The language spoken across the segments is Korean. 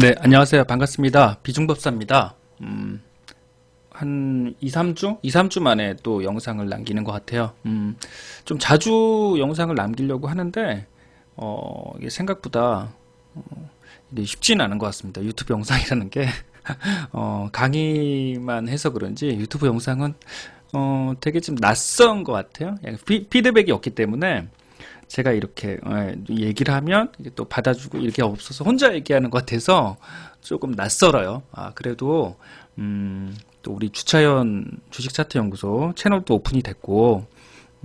네, 안녕하세요. 반갑습니다. 비중법사입니다. 음, 한 2, 3주? 2, 3주 만에 또 영상을 남기는 것 같아요. 음, 좀 자주 영상을 남기려고 하는데, 어, 이게 생각보다, 어, 이게 쉽지는 않은 것 같습니다. 유튜브 영상이라는 게, 어, 강의만 해서 그런지 유튜브 영상은, 어, 되게 좀 낯선 것 같아요. 피, 피드백이 없기 때문에, 제가 이렇게 어, 얘기를 하면 또 받아주고 이렇게 없어서 혼자 얘기하는 것 같아서 조금 낯설어요. 아, 그래도 음, 또 우리 주차연 주식차트 연구소 채널도 오픈이 됐고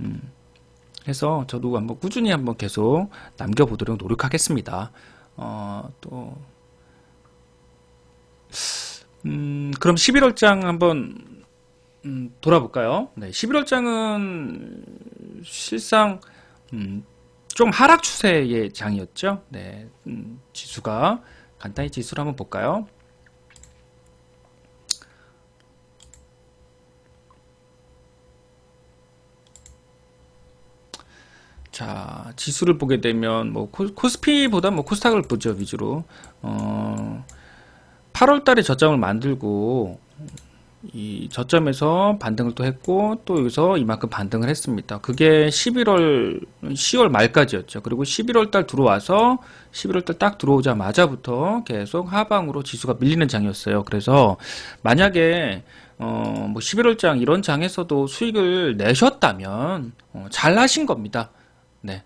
음, 해서 저도 한번 꾸준히 한번 계속 남겨보도록 노력하겠습니다. 어, 또 음, 그럼 11월장 한번 음, 돌아볼까요? 네, 11월장은 실상 음, 좀 하락 추세의 장이었죠. 네, 음, 지수가 간단히 지수를 한번 볼까요? 자, 지수를 보게 되면 뭐 코, 스피보다 뭐 코스닥을 보죠 위주로. 어, 8월달에 저점을 만들고 이 저점에서 반등을 또 했고 또 여기서 이만큼 반등을 했습니다. 그게 11월 10월 말까지였죠. 그리고 11월 달 들어와서 11월 달 딱 들어오자마자부터 계속 하방으로 지수가 밀리는 장이었어요. 그래서 만약에 어뭐 11월 장 이런 장에서도 수익을 내셨다면 어, 잘 하신 겁니다. 네.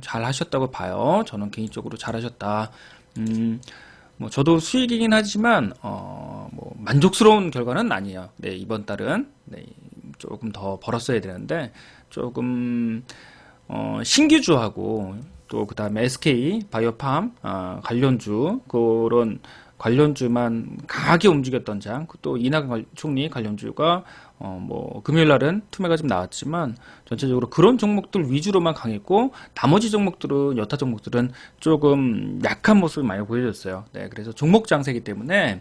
잘 하셨다고 봐요. 저는 개인적으로 잘 하셨다. 음, 뭐 저도 수익이긴 하지만 어, 뭐 만족스러운 결과는 아니에요. 네, 이번 달은 네, 조금 더 벌었어야 되는데 조금 어, 신규주하고 또 그 다음에 SK 바이오팜 어, 관련주 그런 관련주만 강하게 움직였던 장, 또 이낙연 총리 관련주가 어 뭐 금요일 날은 투매가 좀 나왔지만 전체적으로 그런 종목들 위주로만 강했고 나머지 종목들은 여타 종목들은 조금 약한 모습을 많이 보여줬어요. 네, 그래서 종목 장세기 때문에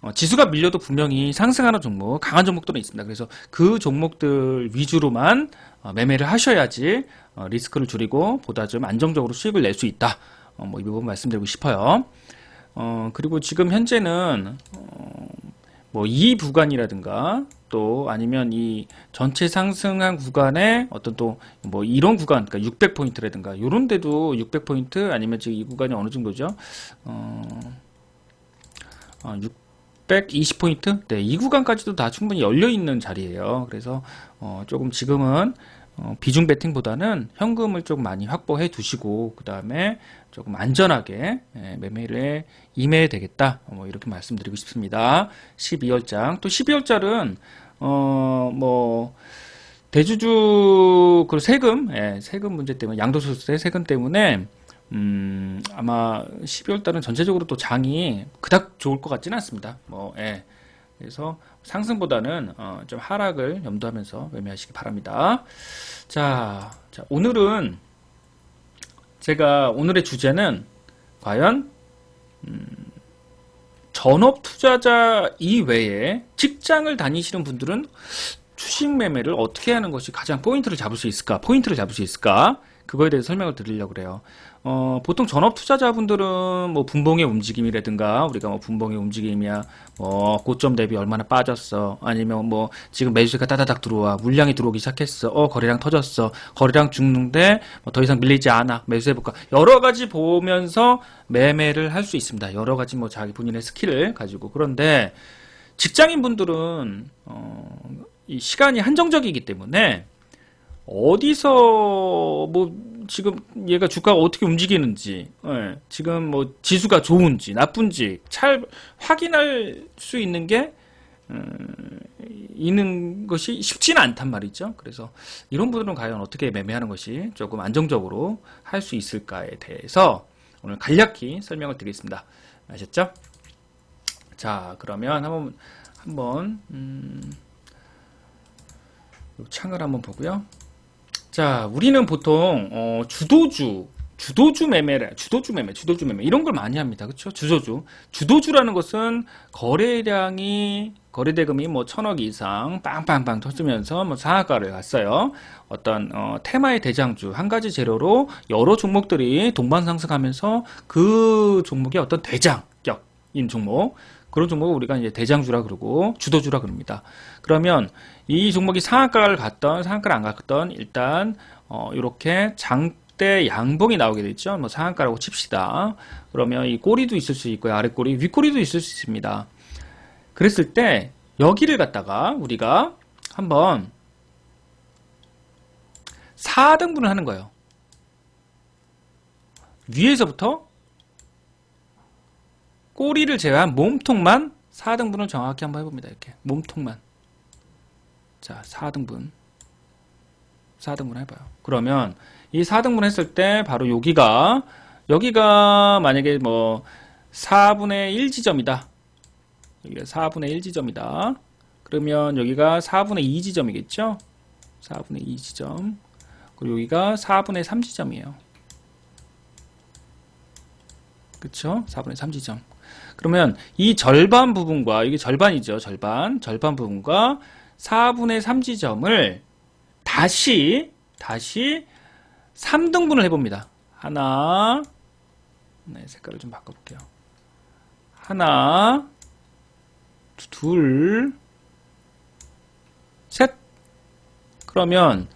어, 지수가 밀려도 분명히 상승하는 종목, 강한 종목들은 있습니다. 그래서 그 종목들 위주로만 어, 매매를 하셔야지 어, 리스크를 줄이고 보다 좀 안정적으로 수익을 낼 수 있다. 어, 뭐이 부분 말씀드리고 싶어요. 어, 그리고 지금 현재는 어, 뭐 이 구간이라든가 또 아니면 이 전체 상승한 구간에 어떤 또 뭐 이런 구간 그러니까 600포인트라든가 이런 데도 600포인트 아니면 지금 이 구간이 어느 정도죠? 어, 어 620포인트? 네, 이 구간까지도 다 충분히 열려 있는 자리예요. 그래서 어, 조금 지금은 어, 비중 베팅보다는 현금을 좀 많이 확보해 두시고 그 다음에 조금 안전하게 예, 매매를 임해야 되겠다. 뭐 이렇게 말씀드리고 싶습니다. 12월장. 또 12월달은 어 뭐 대주주 그 세금 예, 세금 문제 때문에 양도소득세 세금 때문에 음 아마 12월 달은 전체적으로 또 장이 그닥 좋을 것 같지는 않습니다. 뭐 예. 그래서 상승보다는 어, 좀 하락을 염두하면서 매매하시기 바랍니다. 자, 자, 오늘은 제가 오늘의 주제는 과연 음, 전업 투자자 이외에 직장을 다니시는 분들은 주식 매매를 어떻게 하는 것이 가장 포인트를 잡을 수 있을까? 포인트를 잡을 수 있을까? 그거에 대해서 설명을 드리려고 그래요. 어, 보통 전업 투자자분들은 뭐 분봉의 움직임이라든가 우리가 뭐 분봉의 움직임이야 뭐 고점 대비 얼마나 빠졌어 아니면 뭐 지금 매수세가 따다닥 들어와 물량이 들어오기 시작했어 어 거래량 터졌어 거래량 죽는데 뭐 더 이상 밀리지 않아 매수해볼까? 여러 가지 보면서 매매를 할 수 있습니다. 여러 가지 뭐 자기 본인의 스킬을 가지고. 그런데 직장인 분들은 어, 이 시간이 한정적이기 때문에 어디서 뭐 지금 얘가 주가가 어떻게 움직이는지 예, 지금 뭐 지수가 좋은지 나쁜지 잘 확인할 수 있는 게 음, 있는 것이 쉽지는 않단 말이죠. 그래서 이런 분들은 과연 어떻게 매매하는 것이 조금 안정적으로 할 수 있을까에 대해서 오늘 간략히 설명을 드리겠습니다. 아셨죠? 자, 그러면 한번 한번 음, 창을 한번 보고요. 자, 우리는 보통 어, 주도주 주도주 매매를 주도주 매매, 주도주 매매 이런 걸 많이 합니다. 그렇죠? 주도주. 주도주라는 것은 거래량이 거래 대금이 뭐 천억 이상 빵빵빵 터지면서 뭐 상한가를 갔어요. 어떤 어, 테마의 대장주 한 가지 재료로 여러 종목들이 동반 상승하면서 그 종목의 어떤 대장격 인 종목 그런 종목을 우리가 이제 대장주라 그러고 주도주라 그럽니다. 그러면 이 종목이 상한가를 갔던 상한가를 안 갔던 일단 어 이렇게 장대 양봉이 나오게 됐죠. 뭐 상한가라고 칩시다. 그러면 이 꼬리도 있을 수 있고요. 아래 꼬리, 윗 꼬리도 있을 수 있습니다. 그랬을 때 여기를 갖다가 우리가 한번 4등분을 하는 거예요. 위에서부터 꼬리를 제외한 몸통만 4등분을 정확히 한번 해봅니다. 이렇게 몸통만 자 4등분 4등분 해봐요. 그러면 이 4등분 했을 때 바로 여기가 여기가 만약에 뭐 4분의 1 지점이다. 여기가 4분의 1 지점이다. 그러면 여기가 4분의 2 지점이겠죠? 4분의 2 지점. 그리고 여기가 4분의 3 지점이에요. 그쵸? 4분의 3 지점. 그러면 이 절반 부분과 이게 절반이죠. 절반. 절반 부분과 4분의 3 지점을 다시 다시 3등분을 해봅니다. 하나 네, 색깔을 좀 바꿔볼게요. 하나 둘 셋. 그러면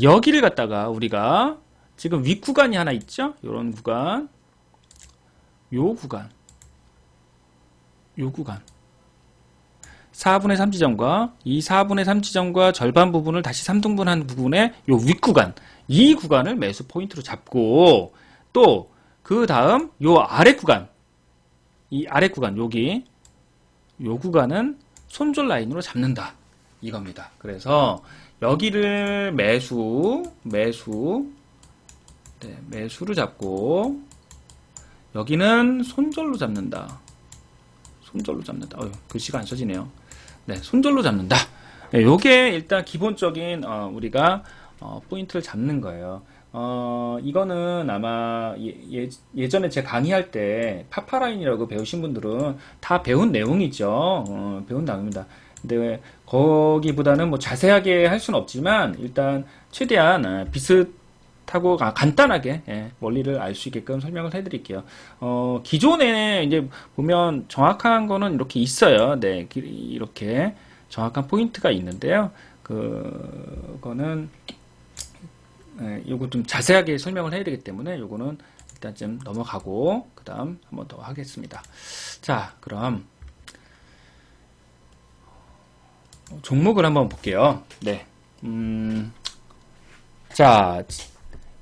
여기를 갖다가 우리가 지금 윗 구간이 하나 있죠? 요런 구간 요 구간 요 구간. 4분의 3 지점과 이 4분의 3 지점과 절반 부분을 다시 3등분한 부분의 요 윗구간 이 구간을 매수 포인트로 잡고 또 그 다음 요 아래 구간 이 아래 구간 여기 요 구간은 손절 라인으로 잡는다. 이겁니다. 그래서 여기를 매수 매수 네, 매수를 잡고 여기는 손절로 잡는다 손절로 잡는다 어휴, 글씨가 안 써지네요 네, 손절로 잡는다. 네, 요게 일단 기본적인 어, 우리가 어, 포인트를 잡는 거예요. 어, 이거는 아마 예, 예 전에 제가 강의할 때 파파라인이라고 배우신 분들은 다 배운 내용이죠. 어, 배운 내용입니다. 근데 거기보다는 뭐 자세하게 할 수는 없지만 일단 최대한 어, 비슷 하고 아, 간단하게 예, 원리를 알 수 있게끔 설명을 해드릴게요. 어, 기존에 이제 보면 정확한 거는 이렇게 있어요. 네, 이렇게 정확한 포인트가 있는데요. 그거는 예, 요거 좀 자세하게 설명을 해야 되기 때문에 요거는 일단 좀 넘어가고 그 다음 한번 더 하겠습니다. 자, 그럼 종목을 한번 볼게요. 네. 음, 자,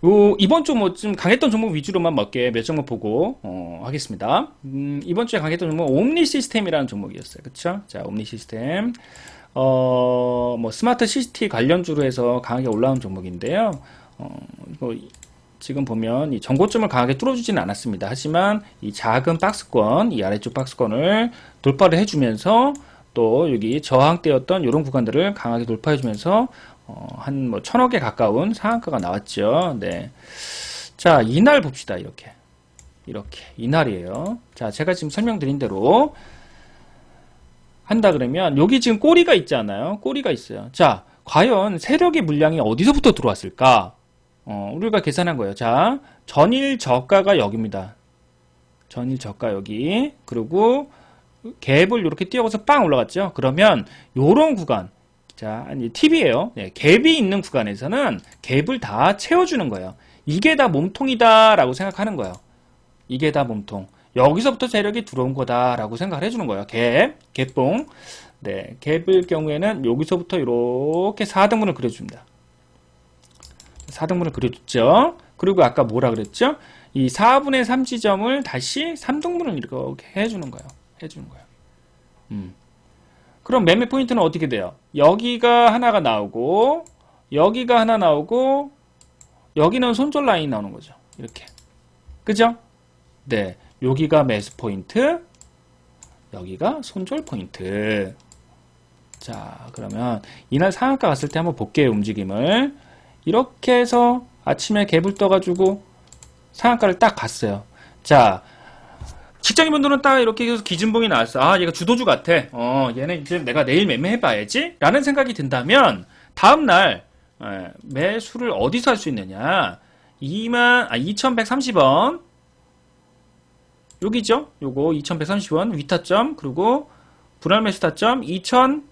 요, 이번 주 뭐 좀 강했던 종목 위주로만 몇개 몇 종목 보고, 어, 하겠습니다. 음, 이번 주에 강했던 종목, 옴니 시스템이라는 종목이었어요. 그쵸? 자, 옴니 시스템. 어, 뭐, 스마트 CCT 관련주로 해서 강하게 올라온 종목인데요. 어, 이거 지금 보면 이 전고점을 강하게 뚫어주지는 않았습니다. 하지만 이 작은 박스권, 이 아래쪽 박스권을 돌파를 해주면서 또 여기 저항대였던 이런 구간들을 강하게 돌파해주면서 어, 한뭐 천억에 가까운 상한가가 나왔죠. 네. 자, 이날 봅시다. 이렇게. 이렇게. 이날이에요. 자, 제가 지금 설명드린 대로 한다 그러면 여기 지금 꼬리가 있잖아요. 꼬리가 있어요. 자, 과연 세력의 물량이 어디서부터 들어왔을까? 어, 우리가 계산한 거예요. 자, 전일 저가가 여기입니다. 전일 저가 여기. 그리고 갭을 이렇게 띄어서 빵 올라갔죠. 그러면 요런 구간 자, 아니 팁이에요. 네, 갭이 있는 구간에서는 갭을 다 채워주는 거예요. 이게 다 몸통이다라고 생각하는 거예요. 이게 다 몸통. 여기서부터 세력이 들어온 거다라고 생각을 해주는 거예요. 갭, 갭봉. 네, 갭일 경우에는 여기서부터 이렇게 4등분을 그려줍니다. 4등분을 그려줬죠. 그리고 아까 뭐라 그랬죠? 이 4분의 3 지점을 다시 3등분을 이렇게 해주는 거예요. 해주는 거예요. 음. 그럼 매매 포인트는 어떻게 돼요? 여기가 하나가 나오고 여기가 하나 나오고 여기는 손절 라인 나오는 거죠. 이렇게. 그죠? 네. 여기가 매수 포인트 여기가 손절 포인트 자 그러면 이날 상한가 갔을 때 한번 볼게요 움직임을 이렇게 해서 아침에 갭을 떠가지고 상한가를 딱 갔어요 자 직장인분들은 딱 이렇게 해서 기준봉이 나왔어. 아, 얘가 주도주 같아. 어, 얘는 이제 내가 내일 매매해봐야지. 라는 생각이 든다면, 다음날, 예, 매수를 어디서 할 수 있느냐. 2만, 아, 2130원. 여기죠. 요거 2130원 위타점 그리고 분할 매수 타점 2090원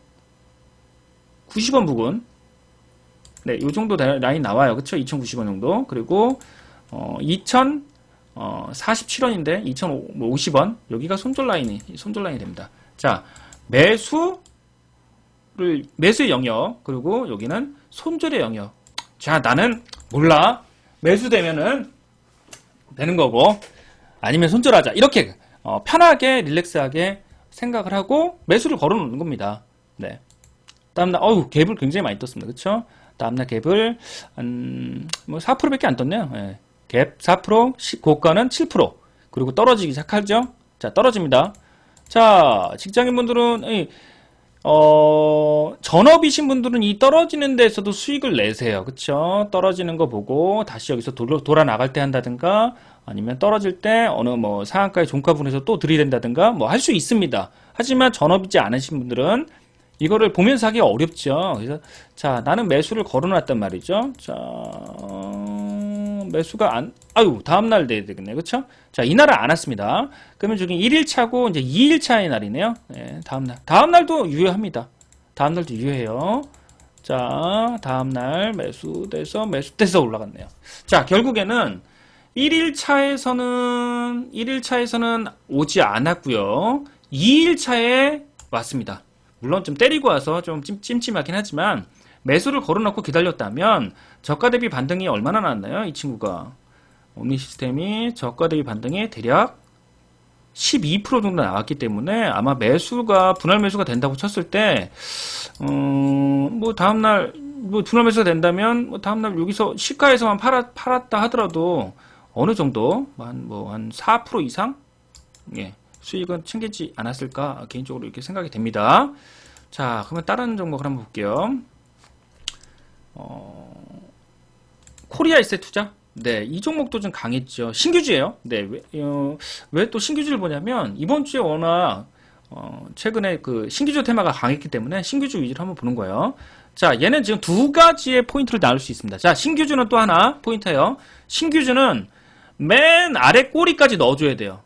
부근 네, 요 정도 다- 라인 나와요. 그쵸? 2090원 정도. 그리고, 어, 2047원인데, 2050원. 여기가 손절 라인이, 손절 라인이 됩니다. 자, 매수를, 매수의 영역. 그리고 여기는 손절의 영역. 자, 나는 몰라. 매수되면은 되는 거고, 아니면 손절하자. 이렇게, 어, 편하게, 릴렉스하게 생각을 하고, 매수를 걸어 놓는 겁니다. 네. 다음날, 어우, 갭을 굉장히 많이 떴습니다. 그쵸? 다음날 갭을 한, 뭐 4%밖에 안 떴네요. 예. 갭 4%, 시- 고가는 7%. 그리고 떨어지기 시작하죠. 자, 떨어집니다. 자, 직장인분들은, 이, 어, 전업이신 분들은 이 떨어지는 데서도 수익을 내세요. 그쵸? 떨어지는 거 보고 다시 여기서 돌아, 돌아 나갈 때 한다든가 아니면 떨어질 때 어느 뭐 상한가의 종가분에서 또 들이댄다든가 뭐 할 수 있습니다. 하지만 전업이지 않으신 분들은 이거를 보면서 하기 어렵죠. 그래서 자 나는 매수를 걸어놨단 말이죠. 자 어, 매수가 안 아유 다음날 돼야 되겠네, 그렇죠? 자 이날은 안 왔습니다. 그러면 저기 1일차고 이제 2일차의 날이네요. 네, 다음날 다음날도 유효합니다. 다음날도 유효해요. 자 다음날 매수돼서 매수돼서 올라갔네요. 자 결국에는 1일차에서는 1일차에서는 오지 않았고요. 2일차에 왔습니다. 물론 좀 때리고 와서 좀 찜, 찜찜하긴 하지만 매수를 걸어놓고 기다렸다면 저가 대비 반등이 얼마나 나왔나요? 이 친구가 옴니 시스템이 저가 대비 반등이 대략 12% 정도 나왔기 때문에 아마 매수가 분할 매수가 된다고 쳤을 때, 어, 뭐 다음날 뭐 분할 매수가 된다면 뭐 다음날 여기서 시가에서만 팔았, 팔았다 하더라도 어느 정도 한 뭐 한 4% 이상 예, 수익은 챙기지 않았을까 개인적으로 이렇게 생각이 됩니다. 자, 그러면 다른 종목을 한번 볼게요. 어, 코리아 에세 투자? 네, 이 종목도 좀 강했죠. 신규주예요. 네, 왜또 신규주를 보냐면 이번 주에 워낙 어, 최근에 그 신규주 테마가 강했기 때문에 신규주 위주로 한번 보는 거예요. 자, 얘는 지금 두 가지의 포인트를 나눌 수 있습니다. 자, 신규주는 또 하나 포인트예요. 신규주는 맨 아래 꼬리까지 넣어줘야 돼요.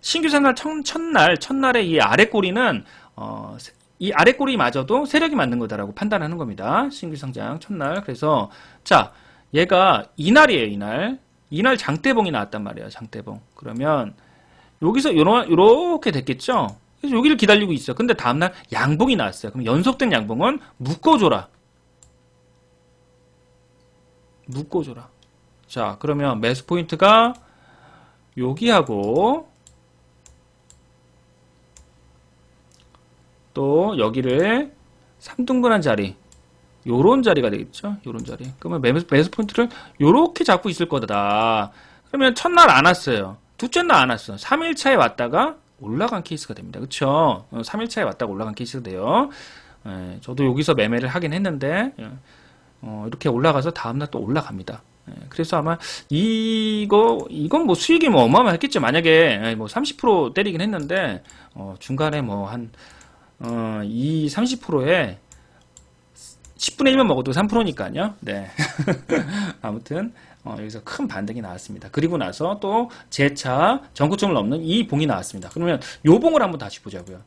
신규 생활 첫, 첫날, 첫날에 이 아래 꼬리는, 어, 이 아래 꼬리마저도 세력이 맞는 거다라고 판단하는 겁니다. 신규 상장 첫날. 그래서, 자, 얘가 이날이에요, 이날. 이날 장대봉이 나왔단 말이에요, 장대봉. 그러면, 여기서 요렇게 됐겠죠? 그래서 여기를 기다리고 있어. 근데 다음날 양봉이 나왔어요. 그럼 연속된 양봉은 묶어줘라. 묶어줘라. 자, 그러면 매수 포인트가 여기하고 또 여기를 3등분한 자리 요런 자리가 되겠죠? 요런 자리. 그러면 매수, 매수 포인트를 요렇게 잡고 있을 거다. 그러면 첫날 안 왔어요. 둘째 날 안 왔어 3일차에 왔다가 올라간 케이스가 됩니다. 그쵸? 3일차에 왔다가 올라간 케이스가 돼요. 예, 저도 여기서 매매를 하긴 했는데 예, 어, 이렇게 올라가서 다음날 또 올라갑니다. 예, 그래서 아마 이거 이건 뭐 수익이 뭐 어마어마했겠죠. 만약에 예, 뭐30% 때리긴 했는데 어, 중간에 뭐한 어, 이 30%에 10분의 1만 먹어도 3%니까요. 네. 아무튼 어, 여기서 큰 반등이 나왔습니다. 그리고 나서 또 재차 전고점을 넘는 이 봉이 나왔습니다. 그러면 요 봉을 한번 다시 보자고요.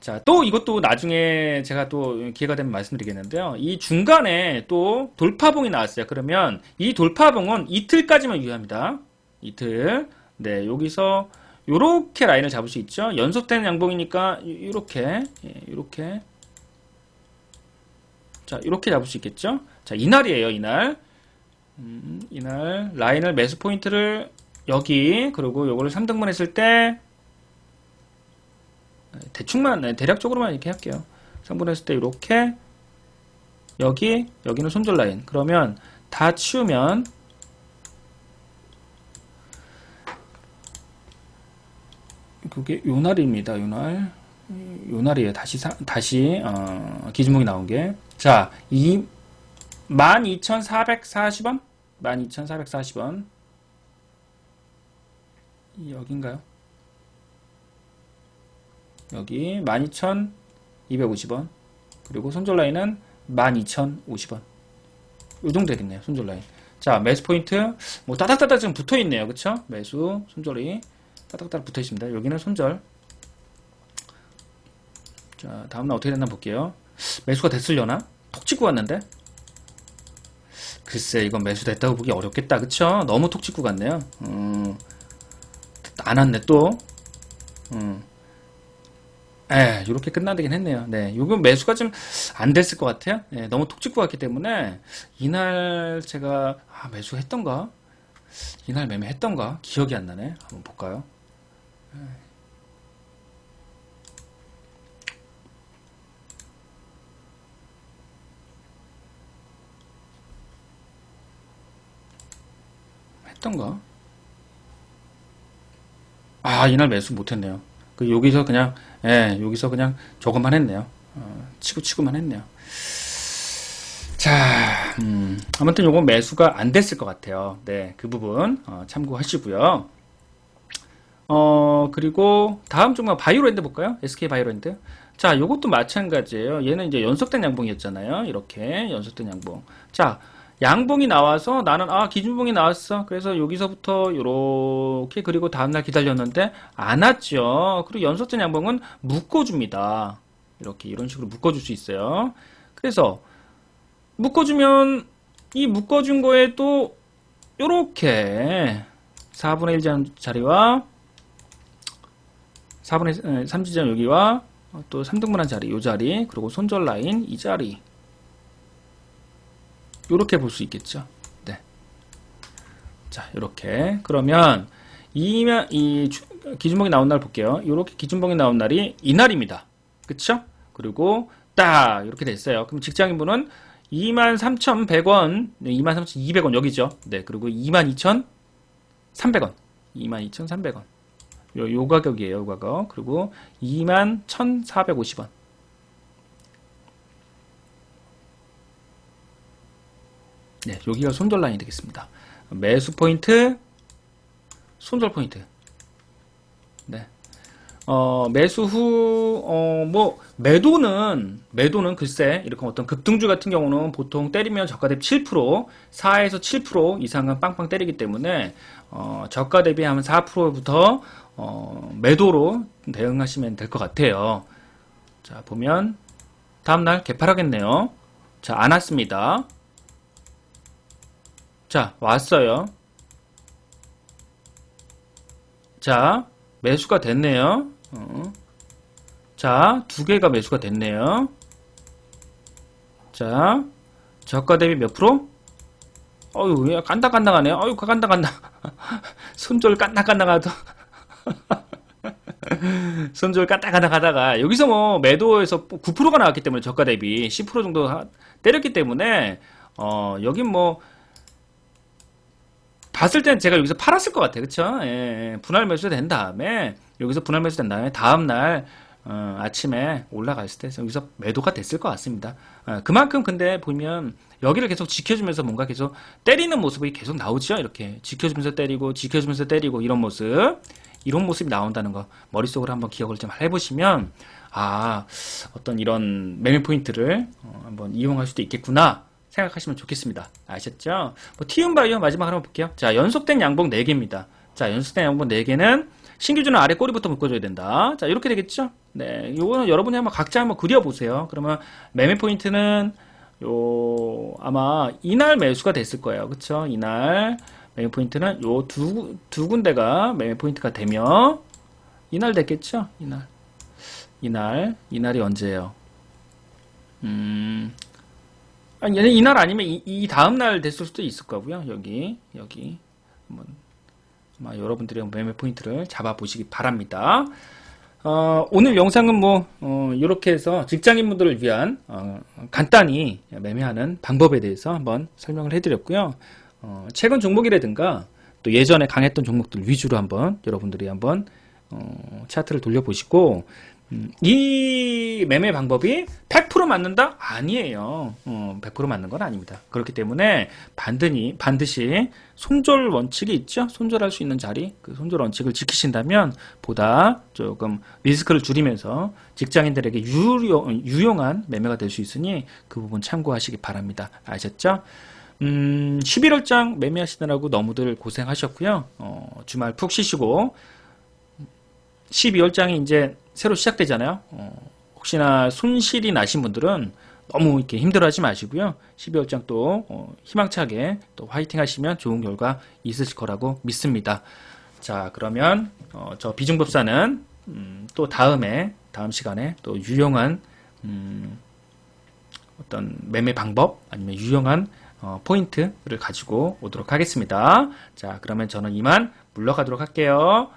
자, 또 이것도 나중에 제가 또 기회가 되면 말씀드리겠는데요. 이 중간에 또 돌파봉이 나왔어요. 그러면 이 돌파봉은 이틀까지만 유효합니다. 이틀. 네, 여기서 요렇게 라인을 잡을 수 있죠. 연속된 양봉이니까 요렇게 예, 요렇게 자 이렇게 잡을 수 있겠죠. 자 이날이에요 이날 음, 이날 라인을 매수 포인트를 여기 그리고 요거를 3등분 했을 때 대충만 네, 대략적으로만 이렇게 할게요. 3분 했을 때 이렇게 여기 여기는 손절 라인 그러면 다 치우면 그게 요 날입니다. 요 날. 요 날이에요. 다시 사, 다시 어, 기준목이 나온 게. 자, 이 12,440원? 12,440원. 여긴가요? 여기 12,250원. 그리고 손절 라인은 12,050원. 요 정도 되겠네요. 손절 라인. 자, 매수 포인트. 뭐, 따닥따닥 지금 붙어 있네요. 그쵸? 매수, 손절이 따닥따닥 붙어 있습니다. 여기는 손절. 자, 다음날 어떻게 됐나 볼게요. 매수가 됐으려나? 톡 찍고 왔는데? 글쎄, 이건 매수 됐다고 보기 어렵겠다. 그쵸? 너무 톡 찍고 갔네요. 음, 안 왔네, 또. 음. 에, 이렇게 끝나되긴 했네요. 네, 요건 매수가 좀 안 됐을 것 같아요. 네, 너무 톡 찍고 갔기 때문에 이날 제가 아, 매수했던가? 이날 매매했던가? 기억이 안 나네. 한번 볼까요? 했던가? 아, 이날 매수 못했네요. 그 여기서 그냥 예, 여기서 그냥 저것만 했네요. 어, 치고 치고만 했네요. 자, 음, 아무튼 요건 매수가 안 됐을 것 같아요. 네, 그 부분 어, 참고하시고요. 어, 그리고 다음 종목 바이오랜드 볼까요? SK 바이오랜드. 자, 요것도 마찬가지예요. 얘는 이제 연속된 양봉이었잖아요. 이렇게 연속된 양봉. 자, 양봉이 나와서 나는 아 기준봉이 나왔어 그래서 여기서부터 이렇게 그리고 다음 날 기다렸는데 안 왔죠 그리고 연속된 양봉은 묶어 줍니다 이렇게 이런 식으로 묶어 줄 수 있어요 그래서 묶어 주면 이 묶어 준 거에 또 요렇게 4분의 1 자리와 4분의 3지점 여기와 또 3등분한 자리 요 자리 그리고 손절 라인 이 자리 이렇게 볼 수 있겠죠. 네. 자, 이렇게 그러면 이면 이 기준봉이 나온 날 볼게요. 이렇게 기준봉이 나온 날이 이날입니다. 그쵸? 그리고 딱 이렇게 됐어요. 그럼 직장인분은 23,100원, 23,200원 여기죠. 네, 그리고 22,300원, 22,300원. 요, 요 가격이에요, 요 가격. 그리고 21,450원. 네, 여기가 손절 라인이 되겠습니다. 매수 포인트, 손절 포인트. 네. 어, 매수 후, 어, 뭐, 매도는, 매도는 글쎄, 이렇게 어떤 급등주 같은 경우는 보통 때리면 저가 대비 7%, 4에서 7% 이상은 빵빵 때리기 때문에, 어, 저가 대비 하면 4%부터, 어, 매도로 대응하시면 될 것 같아요. 자, 보면, 다음날 개팔하겠네요. 자, 안 왔습니다. 자, 왔어요. 자, 매수가 됐네요. 어. 자, 두 개가 매수가 됐네요. 자, 저가 대비 몇 프로? 어유, 깐당깐당하네요. 어유, 깐당깐당. 손절 깐당깐당하다. 손절 깐당깐당 하다가, 여기서 뭐, 매도에서 9%가 나왔기 때문에 저가 대비 10% 정도 때렸기 때문에, 어, 여긴 뭐, 봤을 때는 제가 여기서 팔았을 것 같아요. 그쵸? 예, 분할 매수 된 다음에, 여기서 분할 매수 된 다음에, 다음날, 어, 아침에 올라갔을 때 여기서 매도가 됐을 것 같습니다. 어, 그만큼 근데 보면 여기를 계속 지켜주면서 뭔가 계속 때리는 모습이 계속 나오죠. 이렇게 지켜주면서 때리고 지켜주면서 때리고 이런 모습 이런 모습이 나온다는 거 머릿속으로 한번 기억을 좀 해보시면 아 어떤 이런 매매 포인트를 어, 한번 이용할 수도 있겠구나 생각하시면 좋겠습니다. 아셨죠? 뭐 티움 바이오 마지막으로 한번 볼게요. 자, 연속된 양봉 4개입니다. 자, 연속된 양봉 4개는 신규주는 아래 꼬리부터 묶어줘야 된다. 자, 이렇게 되겠죠? 네, 요거는 여러분이 한번 각자 한번 그려보세요. 그러면 매매 포인트는 요 아마 이날 매수가 됐을 거예요. 그쵸? 이날 매매 포인트는 요 두 두 군데가 매매 포인트가 되면 이날 됐겠죠? 이날 이날 이날이 언제예요? 음 아니, 이날 아니면 이, 이 다음 날 됐을 수도 있을 거고요. 여기, 여기. 한번, 아마 여러분들이 매매 포인트를 잡아보시기 바랍니다. 어, 오늘 영상은 뭐, 어, 이렇게 해서 직장인분들을 위한, 어, 간단히 매매하는 방법에 대해서 한번 설명을 해드렸고요. 어, 최근 종목이라든가 또 예전에 강했던 종목들 위주로 한번 여러분들이 한번, 어, 차트를 돌려보시고, 음, 이 매매 방법이 100% 맞는다? 아니에요. 어, 100% 맞는 건 아닙니다. 그렇기 때문에 반드시, 반드시 손절 원칙이 있죠? 손절할 수 있는 자리, 그 손절 원칙을 지키신다면 보다 조금 리스크를 줄이면서 직장인들에게 유용, 유용한 매매가 될 수 있으니 그 부분 참고하시기 바랍니다. 아셨죠? 음, 11월장 매매하시느라고 너무들 고생하셨고요. 어, 주말 푹 쉬시고 12월장이 이제 새로 시작되잖아요. 어, 혹시나 손실이 나신 분들은 너무 이렇게 힘들어하지 마시고요. 12월장 또 어, 희망차게 또 화이팅 하시면 좋은 결과 있으실 거라고 믿습니다. 자 그러면 어, 저 비중법사는 음, 또 다음에 다음 시간에 또 유용한 음, 어떤 매매 방법 아니면 유용한 어, 포인트를 가지고 오도록 하겠습니다. 자 그러면 저는 이만 물러가도록 할게요.